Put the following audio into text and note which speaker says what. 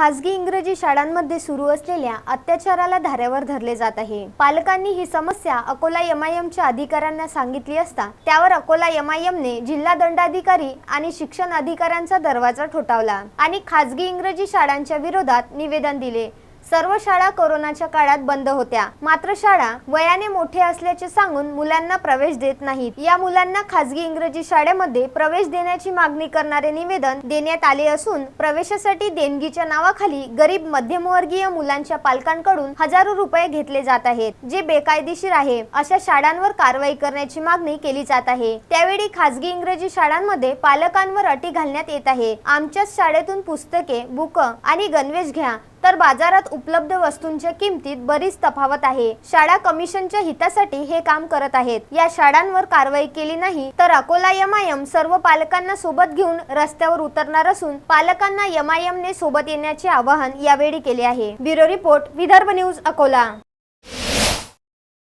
Speaker 1: खासगी इंग्रजी शाळांमध्ये सुरू असलेल्या अत्याचाराला धाऱ्यावर धरले जात आहे. पालकांनी ही समस्या अकोला एमआयएमच्या अधिकाऱ्यांना सांगितली असता त्यावर अकोला एमआयएमने जिल्हा दंडाधिकारी आणि शिक्षण अधिकाऱ्यांचा दरवाजा ठोठावला आणि खासगी इंग्रजी शाळांच्या विरोधात निवेदन दिले. सर्व शाळा कोरोनाच्या काळात बंद होत्या. मात्र शाळा वयाने मोठे असल्याचे सांगून मुलांना प्रवेश देत नाहीत. या मुलांना खासगी इंग्रजी शाळेमध्ये प्रवेश देण्याची मागणी करणारे निवेदन देण्यात आले असून प्रवेशासाठी देणगीच्या नावाखाली गरीब मध्यमवर्गीय मुलांच्या पालकांकडून हजारो रुपये घेतले जात आहेत जे बेकायदेशीर आहे. अशा शाळांवर कारवाई करण्याची मागणी केली जात आहे. त्यावेळी खासगी इंग्रजी शाळांमध्ये पालकांवर अटी घालण्यात येत आहे. आमच्याच शाळेतून पुस्तके बुक आणि गणवेश घ्या तर बाजारात उपलब्ध वस्तूंच्या किमतीत बरीच तफावत आहे. शाळा कमिशनच्या हितासाठी हे काम करत आहेत. या शाळांवर कारवाई केली नाही तर अकोला यमायम सर्व पालकांना सोबत घेऊन रस्त्यावर उतरणार असून पालकांना यमायमने सोबत येण्याचे आवाहन यावेळी केले आहे. Bureau report Vidarbha news Akola.